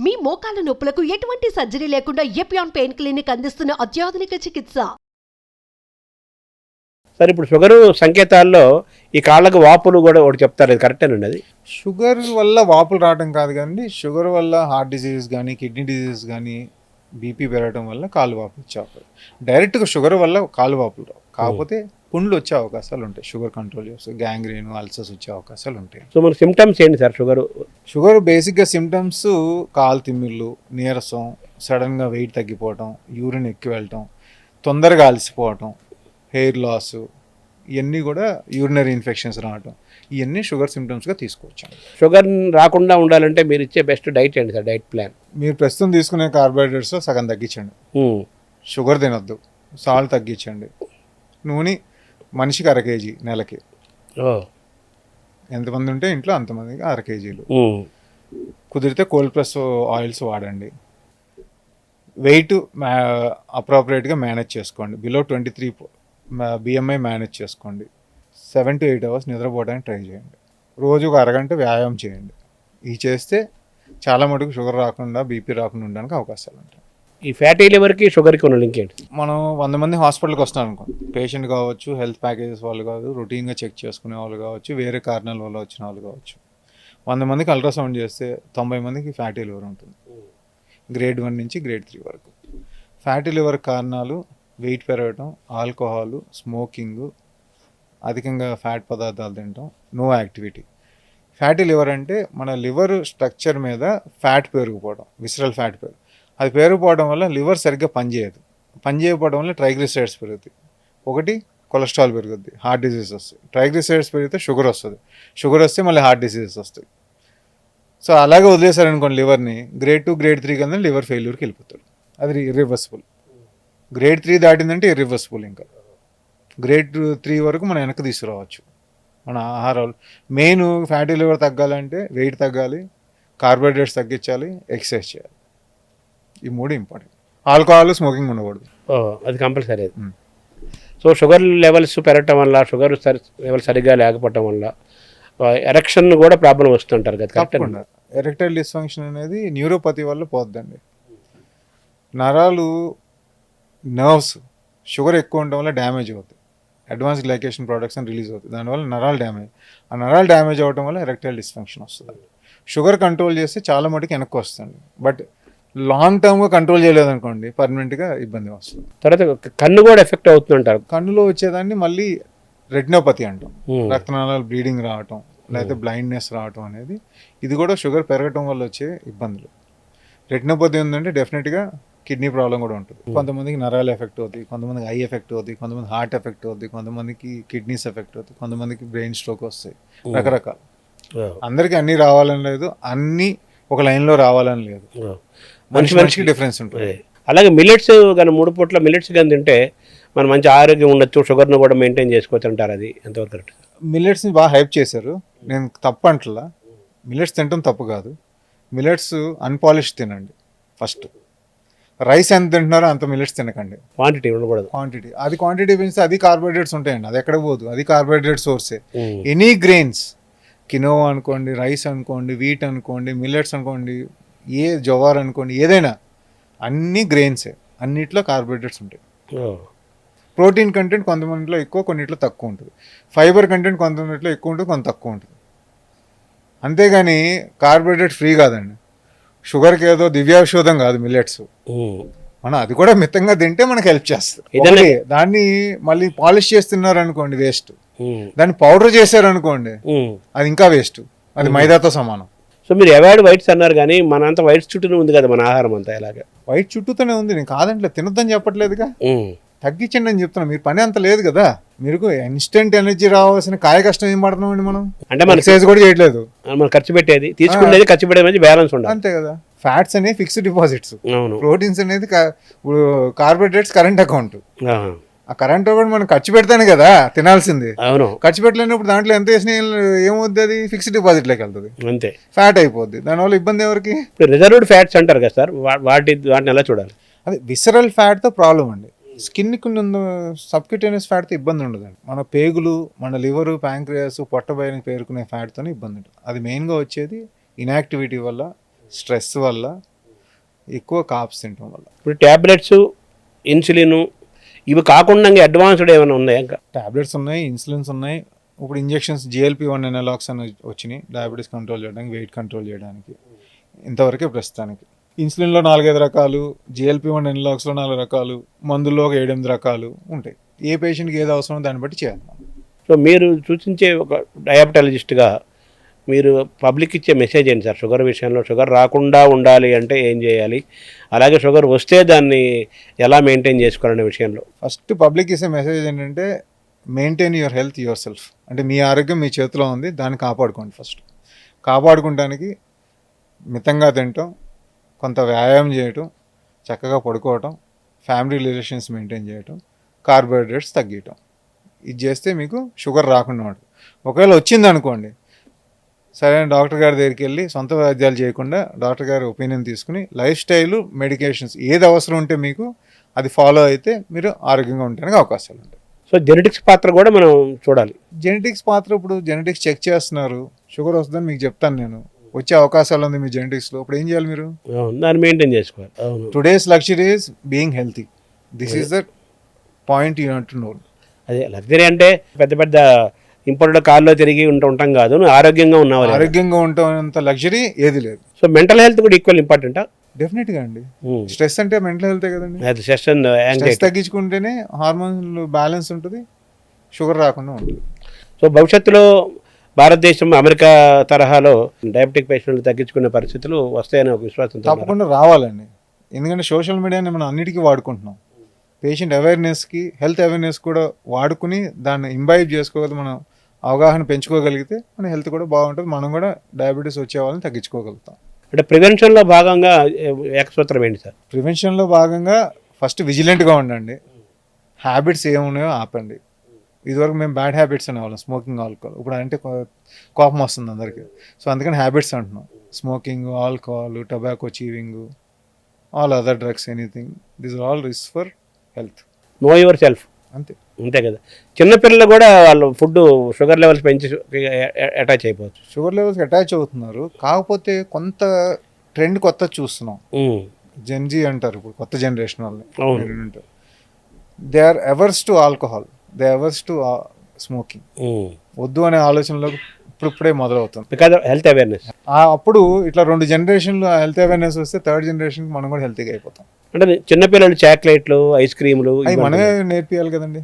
మీ మోకాల నొప్పులకు ఎటువంటి సర్జరీ లేకుండా ఎపియాన్ పెయిన్ క్లినిక్ అందిస్తున్న అత్యాధునిక చికిత్స? సరే ఇప్పుడు షుగరు సంకేతాల్లో ఈ కాళ్ళకు వాపులు కూడా ఒకటి చెప్తారు అది కరెక్టేనండి అది? షుగర్ వల్ల వాపులు రావడం కాదు కానీ షుగర్ వల్ల హార్ట్ డిసీజెస్ కానీ కిడ్నీ డిసీజెస్ కానీ బీపీ పెరగడం వల్ల కాలు వాపులు వచ్చే డైరెక్ట్గా షుగర్ వల్ల కాలు వాపులు రావు. కాకపోతే పుండ్లు వచ్చే అవకాశాలు ఉంటాయి. షుగర్ కంట్రోల్ చేస్తే గ్యాంగ్రీన్ అల్సర్స్ వచ్చే అవకాశాలు ఉంటాయి. సో మన సిమ్టమ్స్ ఏంటి సార్? షుగర్ షుగర్ బేసిక్గా సిమ్టమ్స్ కాలు తిమ్మిళ్ళు నీరసం సడన్గా వెయిట్ తగ్గిపోవటం యూరిన్ ఎక్కువ వెళ్ళటం తొందరగా అలసిపోవటం హెయిర్ లాస్ ఇవన్నీ కూడా యూరినరీ ఇన్ఫెక్షన్స్ రావటం. ఇవన్నీ షుగర్ సిమ్టమ్స్గా తీసుకోవచ్చు షుగర్ రాకుండా ఉండాలంటే మీరు ఇచ్చే బెస్ట్ డైట్ ఏంటి సార్? Diet plan. మీరు ప్రస్తుతం తీసుకునే కార్బోహైడ్రేట్స్ సగం తగ్గించండి. షుగర్ తినొద్దు. సాల్ట్ తగ్గించండి. నూనె మనిషికి అర కేజీ నెలకి. ఎంతమంది ఉంటే ఇంట్లో అంతమందికి అర కేజీలు. కుదిరితే కోల్డ్ ప్రెస్ ఆయిల్స్ వాడండి. వెయిట్ అప్రాపరియేట్గా మేనేజ్ చేసుకోండి. Below twenty three BMI manage చేసుకోండి. సెవెన్ టు ఎయిట్ అవర్స్ నిద్రపోవడానికి ట్రై చేయండి. రోజు ఒక అరగంట వ్యాయామం చేయండి. ఇవి చేస్తే చాలా మటుకు షుగర్ రాకుండా బీపీ రాకుండా ఉండడానికి అవకాశాలు ఉంటాయి ఈ ఫ్యాటీ లివర్కి షుగర్కి ఉన్న లింక్ ఏంటి? మనం వంద మంది హాస్పిటల్కి వస్తున్నాం అనుకో పేషెంట్ కావచ్చు హెల్త్ ప్యాకేజెస్ వాళ్ళు కాదు రొటీన్గా చెక్ చేసుకునే వాళ్ళు కావచ్చు వేరే కారణాల వల్ల వచ్చిన వాళ్ళు కావచ్చు. వంద మందికి అల్ట్రాసౌండ్ చేస్తే తొంభై మందికి ఫ్యాటీ లివర్ ఉంటుంది. గ్రేడ్ వన్ నుంచి గ్రేడ్ త్రీ వరకు. ఫ్యాటీ లివర్ కారణాలు వెయిట్ పెరగటం ఆల్కహాలు స్మోకింగ్ అధికంగా ఫ్యాట్ పదార్థాలు తినటం నో యాక్టివిటీ. ఫ్యాటీ లివర్ అంటే మన లివర్ స్ట్రక్చర్ మీద ఫ్యాట్ పెరిగిపోవడం విసరల్ ఫ్యాట్ పెరుగు. అది పేరుకుపోవడం వల్ల లివర్ సరిగ్గా పనిచేయదు. పనిచేయకపోవడం వల్ల ట్రైగ్లిసరైడ్స్ పెరుగుతాయి. ఒకటి కొలెస్ట్రాల్ పెరుగుద్ది హార్ట్ డిసీజెస్ వస్తాయి. ట్రైగ్లిసరైడ్స్ పెరిగితే షుగర్ వస్తుంది. షుగర్ వస్తే మళ్ళీ హార్ట్ డిసీజెస్ వస్తాయి. సో అలాగే వదిలేశారనుకోండి లివర్ని గ్రేడ్ టూ గ్రేడ్ త్రీ కింద లివర్ ఫెయిల్యూర్కి వెళ్ళిపోతాడు. అది ఇర్రివర్సిబుల్ గ్రేడ్ త్రీ దాటిందంటే ఇర్రివర్సిబుల్ ఇంకా. గ్రేడ్ త్రీ వరకు మనం వెనక్కి తీసుకురావచ్చు. మన ఆహారాలు మెయిన్ ఫ్యాటీ లివర్ తగ్గాలంటే వెయిట్ తగ్గాలి కార్బోహైడ్రేట్స్ తగ్గించాలి ఎక్సర్సైజ్ చేయాలి. ఈ మూడు ఇంపార్టెంట్ ఆల్కహాల్ స్మోకింగ్ ఉండకూడదు. అది కంపల్సరీ అది. సో షుగర్ లెవెల్స్ పెరగటం వల్ల షుగర్ సరి లెవెల్ సరిగ్గా లేకపోవటం వల్ల ఎరక్షన్ కూడా ప్రాబ్లం వస్తుంటారు కదా తప్పకుండా. ఎరెక్టైల్ డిస్ఫంక్షన్ అనేది న్యూరోపతి వల్ల పోద్దండి. నరాలు నర్వ్స్ షుగర్ ఎక్కువ ఉండడం వల్ల డ్యామేజ్ అవుతాయి. అడ్వాన్స్ గ్లైకేషన్ ప్రొడక్ట్స్ అని రిలీజ్ అవుతుంది దానివల్ల నరాలు డ్యామేజ్. ఆ నరాలు డ్యామేజ్ అవ్వడం వల్ల ఎరెక్టైల్ డిస్ఫంక్షన్ వస్తుంది. షుగర్ కంట్రోల్ చేస్తే చాలా మటుకు వెనక్కి వస్తుంది. బట్ లాంగ్ టర్మ్గా కంట్రోల్ చేయలేదనుకోండి పర్మనెంట్గా ఇబ్బంది వస్తుంది. తర్వాత కన్ను కూడా ఎఫెక్ట్ అవుతుందంటారు. కన్నులో వచ్చేదాన్ని మళ్ళీ రెటినోపతి అంటాం. రక్తనాళాలు బ్లీడింగ్ రావటం లేకపోతే బ్లైండ్నెస్ రావటం అనేది ఇది కూడా షుగర్ పెరగటం వల్ల వచ్చే ఇబ్బందులు. రెటినోపతి ఉందంటే డెఫినెట్గా కిడ్నీ ప్రాబ్లం కూడా ఉంటుంది. కొంతమందికి నరాలు ఎఫెక్ట్ అవుతుంది కొంతమందికి ఐ ఎఫెక్ట్ అవుతుంది కొంతమంది హార్ట్ ఎఫెక్ట్ అవుతుంది కొంతమందికి కిడ్నీస్ ఎఫెక్ట్ అవుతుంది కొంతమందికి బ్రెయిన్ స్ట్రోక్ వస్తాయి. రకరకాలు. అందరికీ అన్నీ రావాలని లేదు అన్నీ ఒక లైన్లో రావాలని లేదు. మనిషి మనిషికి డిఫరెన్స్ ఉంటుంది. అలాగే మిల్లెట్స్ కానీ మూడు పూట్ల మిల్లెట్స్ కానీ తింటే మనం మంచి ఆరోగ్యం ఉండొచ్చు షుగర్ను కూడా మెయింటైన్ చేసుకోవచ్చు అంటారు అది. ఎంతవరకు కరెక్ట్ మిల్లెట్స్ని బాగా హైప్ చేశారు. నేను తప్పు అంటలా. మిల్లెట్స్ తినటం తప్పు కాదు. మిల్లెట్స్ అన్పాలిష్ తినండి ఫస్ట్ రైస్ ఎంత తింటున్నారో అంత మిల్లెట్స్ తినకండి. క్వాంటిటీ ఉండకూడదు. క్వాంటిటీ అది క్వాంటిటీ పెంచితే అది కార్బోహైడ్రేట్స్ ఉంటాయండి. అది ఎక్కడ పోదు. అది కార్బోహైడ్రేట్ సోర్సే. ఎనీ గ్రెయిన్స్ కినోవా అనుకోండి రైస్ అనుకోండి వీట్ అనుకోండి మిల్లెట్స్ అనుకోండి ఏ జవార్ అనుకోండి ఏదైనా అన్ని గ్రెయిన్సే అన్నిట్లో కార్బోహైడ్రేట్స్ ఉంటాయి. ప్రోటీన్ కంటెంట్ కొంతమందిలో ఎక్కువ కొన్నిట్లో తక్కువ ఉంటుంది. ఫైబర్ కంటెంట్ కొంతమందిలో ఎక్కువ ఉంటుంది కొంత తక్కువ ఉంటుంది. అంతేగాని కార్బోహైడ్రేట్ ఫ్రీ కాదండి. షుగర్కి ఏదో దివ్యాషోధం కాదు మిల్లెట్స్. మనం అది కూడా మితంగా తింటే మనకు హెల్ప్ చేస్తుంది. దాన్ని మళ్ళీ పాలిష్ చేస్తున్నారు అనుకోండి వేస్ట్. దాన్ని పౌడర్ చేశారు అనుకోండి ఉమ్. అది ఇంకా వేస్ట్ అది మైదాతో సమానం. సో మీరు అవాయిడ్ వైట్స్ అన్నారు కానీ మన అంతా వైట్స్ చుట్టూనే ఉంది కదా మన ఆహారం అంతా ఇలాగా. వైట్ చుట్టూతోనే ఉంది. నేను కాదంటే తినొద్దని చెప్పట్లేదుగా. తగ్గించండి అని చెప్తున్నా. మీరు పని అంత లేదు కదా. మీరు ఇన్స్టెంట్ ఎనర్జీ రావాల్సిన కాయ కష్టం ఏం పడుతున్నామండి మనం? అంటే మనకి ఎక్సర్సైజ్ కూడా చేయట్లేదు. మనం ఖర్చు పెట్టేది. తీసుకునేది ఖర్చు పెట్టేది బ్యాలెన్స్ ఉండాలి. అంతే కదా. ఫ్యాట్స్ అనేవి ఫిక్స్డ్ డిపాజిట్స్ అవును. ప్రోటీన్స్ అనేది ఇప్పుడు కార్బోహైడ్రేట్స్ కరెంట్ అకౌంట్ ఆ. కరెంట్ అకౌంట్ మనం ఖర్చు పెడతానే కదా తినాల్సింది. అవును. ఖర్చు పెట్టలేనప్పుడు దాంట్లో ఎంత వేసినా ఏమవుద్ది అది? ఫిక్స్డ్ డిపాజిట్లోకి వెళ్తుంది. అంతే. ఫ్యాట్ అయిపోద్ది. దానివల్ల ఇబ్బంది ఎవరికి? రిజర్వ్డ్ ఫ్యాట్స్ అంటారు కదా సార్ వాటి వాటిని ఎలా చూడాలి? అది విసరల్ ఫ్యాట్తో ప్రాబ్లం అండి. స్కిన్కి ఉన్న సబ్క్యూటేనియస్ ఫ్యాట్తో ఇబ్బంది ఉండదండి. మన పేగులు మన లివరు ప్యాంక్రియాస్ పొట్టబయని పేరుకునే ఫ్యాట్తో ఇబ్బంది ఉంటుంది. అది మెయిన్గా వచ్చేది ఇన్యాక్టివిటీ వల్ల స్ట్రెస్ వల్ల ఎక్కువ కాప్స్ తినటం వల్ల. ఇప్పుడు ట్యాబ్లెట్స్ ఇన్సులిన్ ఇవి కాకుండా అడ్వాన్స్డ్ ఏమైనా ఉన్నాయా ఇంకా? టాబ్లెట్స్ ఉన్నాయి ఇన్సులిన్స్ ఉన్నాయి. ఇప్పుడు ఇంజెక్షన్స్ జిఎల్పి వన్ ఎనలాక్స్ అని వచ్చినాయి డయాబెటీస్ కంట్రోల్ చేయడానికి వెయిట్ కంట్రోల్ చేయడానికి. ఇంతవరకే ప్రస్తుతానికి. ఇన్సులిన్లో నాలుగైదు రకాలు జిఎల్పి వన్ ఎనలాక్స్లో నాలుగు రకాలు మందుల్లో ఒక ఏడెనిమిది రకాలు ఉంటాయి. ఏ పేషెంట్కి ఏది అవసరమో దాన్ని బట్టి చేయాలి. సో మీరు సూచించే ఒక డయాబెటాలజిస్ట్గా మీరు పబ్లిక్ ఇచ్చే మెసేజ్ ఏంటి సార్? షుగర్ విషయంలో షుగర్ రాకుండా ఉండాలి అంటే ఏం చేయాలి? అలాగే షుగర్ వస్తే దాన్ని ఎలా మెయింటైన్ చేసుకోవాలనే విషయంలో? ఫస్ట్ పబ్లిక్ ఇచ్చే మెసేజ్ ఏంటంటే maintain your health yourself. అంటే మీ ఆరోగ్యం మీ చేతిలో ఉంది దాన్ని కాపాడుకోండి ఫస్ట్. కాపాడుకోవడానికి మితంగా తినటం కొంత వ్యాయామం చేయటం చక్కగా పడుకోవటం ఫ్యామిలీ రిలేషన్స్ మెయింటైన్ చేయటం కార్బోహైడ్రేట్స్ తగ్గించటం ఇది చేస్తే మీకు షుగర్ రాకుండా ఉంటుంది ఒకవేళ వచ్చింది అనుకోండి సరే డాక్టర్ గారి దగ్గరికి వెళ్ళి సొంత వైద్యాలు చేయకుండా డాక్టర్ గారి ఒపీనియన్ తీసుకుని లైఫ్ స్టైల్ మెడికేషన్స్ ఏది అవసరం ఉంటే మీకు అది ఫాలో అయితే మీరు ఆరోగ్యంగా ఉండడానికి అవకాశాలు ఉంటాయి. సో జెనెటిక్స్ పాత్ర కూడా మనం చూడాలి. జెనెటిక్స్ పాత్ర ఇప్పుడు జెనెటిక్స్ చెక్ చేస్తున్నారు. షుగర్ వస్తుందని మీకు చెప్తాను నేను. వచ్చే అవకాశాలు ఉంది మీ జెనెటిక్స్లో. ఇప్పుడు ఏం చేయాలి మీరు? దాన్ని మెయింటైన్ చేసుకోవాలి. Today's luxury is being healthy this is the point you to know అదే లగ్జరీ అంటే పెద్ద పెద్ద ఇంపోర్టెడ్ కార్లో తిరిగి ఉంటూ ఉంటాం కాదు. నువ్వు ఆరోగ్యంగా ఉన్నావు ఆరోగ్యంగా ఉండటంత లగ్జరీ ఏది లేదు. సో మెంటల్ హెల్త్ కూడా ఈక్వల్ ఇంపార్టెంటా డెఫినెట్గా అండి. స్ట్రెస్ అంటే మెంటల్ హెల్తే కదండి? స్ట్రెస్ తగ్గించుకుంటేనే హార్మోన్లు బ్యాలెన్స్ ఉంటుంది షుగర్ రాకుండా ఉంటుంది. సో భవిష్యత్తులో భారతదేశం అమెరికా తరహాలో డయాబెటిక్ పేషెంట్లు తగ్గించుకునే పరిస్థితులు వస్తాయని ఒక ఉన్నారు. తప్పకుండా రావాలండి. ఎందుకంటే సోషల్ మీడియాని మనం అన్నిటికీ వాడుకుంటున్నాం. పేషెంట్ అవేర్నెస్కి హెల్త్ అవేర్నెస్ కూడా వాడుకుని దాన్ని ఇంబైబ్ చేసుకోగలిగితే మనం అవగాహన పెంచుకోగలిగితే మన హెల్త్ కూడా బాగుంటుంది. మనం కూడా డయాబెటీస్ వచ్చే వాళ్ళని తగ్గించుకోగలుగుతాం. అంటే ప్రివెన్షన్లో భాగంగా ఏకసూత్రం ఏంటి సార్? ప్రివెన్షన్లో భాగంగా ఫస్ట్ విజిలెంట్గా ఉండండి. హ్యాబిట్స్ ఏమున్నాయో ఆపండి. ఇదివరకు మేము బ్యాడ్ హ్యాబిట్స్ అనేవాళ్ళం స్మోకింగ్ ఆల్కహాల్ ఇప్పుడు అంటే కో- కోపం వస్తుంది అందరికీ. సో అందుకని హ్యాబిట్స్ అంటున్నాం. Smoking alcohol tobacco chewing all other drugs anything this are all risk for health no yourself అంతే. అంతే కదా. చిన్నపిల్లలు కూడా వాళ్ళు ఫుడ్ షుగర్ లెవెల్స్ పెంచి అటాచ్ అయిపోవచ్చు. షుగర్ లెవెల్స్కి అటాచ్ అవుతున్నారు. కాకపోతే కొంత ట్రెండ్ కొత్త చూస్తున్నాం. జెన్జీ అంటారు ఇప్పుడు కొత్త జనరేషన్ అవును. వాళ్ళు they are averse to alcohol. They averse to smoking. వద్దు అనే ఆలోచనలో ఇప్పుడిప్పుడే మొదలవుతుంది బికాజ్ హెల్త్ అవేర్నెస్. అప్పుడు ఇట్లా రెండు జనరేషన్లు హెల్త్ అవేర్నెస్ వస్తే థర్డ్ జనరేషన్ మనం కూడా హెల్తీగా అయిపోతాం. అంటే చిన్నపిల్లలు చాక్లెట్లు ఐస్ క్రీములు మనమే నేర్పియాలి కదండి.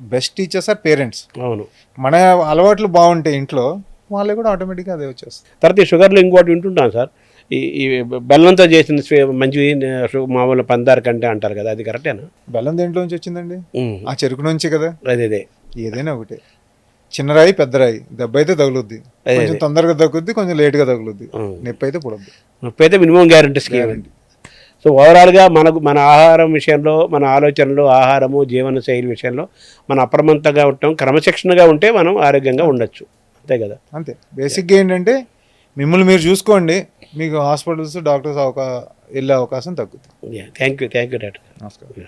బెస్ట్ టీచర్స్ ఆర్ పేరెంట్స్ అవును. మన అలవాట్లు బాగుంటాయి ఇంట్లో వాళ్ళే కూడా ఆటోమేటిక్గా అదే వచ్చేస్తుంది. తర్వాత ఈ షుగర్లో ఇంకోటి వింటుంటాం సార్. ఈ బెల్లంతో చేసిన షు- మామూలు పందారు కంటే అంటారు కదా అది కరెక్టేనా బెల్లం దేంట్లో నుంచి వచ్చిందండి? ఆ చెరుకు నుంచి కదా? అదే అదే. ఏదైనా ఒకటే. చిన్న రాయి పెద్ద రాయి. దెబ్బ అయితే తగులుద్ది. కొంచెం తొందరగా తగ్గుద్ది కొంచెం లేట్గా తగులుద్ది. నొప్పి అయితే పుడద్ది. నొప్పి అయితే మినిమం గ్యారంటీ స్కీమ్. సో ఓవరాల్గా మనకు మన ఆహారం విషయంలో మన ఆలోచనలు ఆహారము జీవన శైలి విషయంలో మన అప్రమత్తంగా ఉండటం క్రమశిక్షణగా ఉంటే మనం ఆరోగ్యంగా ఉండొచ్చు. అంతే కదా? అంతే. బేసిక్గా ఏంటంటే మిమ్మల్ని మీరు చూసుకోండి. మీకు హాస్పిటల్స్ డాక్టర్స్ అవకా వెళ్ళే అవకాశం తగ్గుతుంది. Thank you thank you doctor. నమస్కారం.